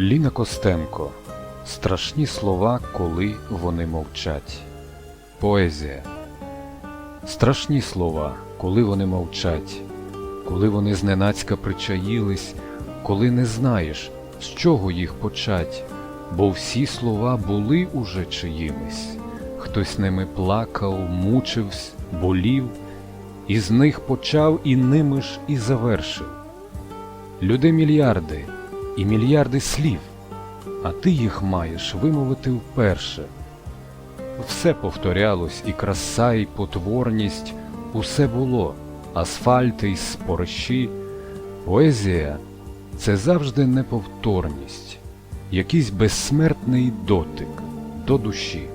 Ліна Костенко. Страшні слова, коли вони мовчать. Поезія. Страшні слова, коли вони мовчать, коли вони зненацька причаїлись, коли не знаєш, з чого їх почать, бо всі слова були уже чиїмись. Хтось ними плакав, мучився, болів, і з них почав і ними ж і завершив. Люди мільярди і мільярди слів, а ти їх маєш вимовити вперше. Все повторялось, і краса, і потворність, усе було, асфальти й спорощі. Поезія це завжди неповторність, якийсь безсмертний дотик до душі.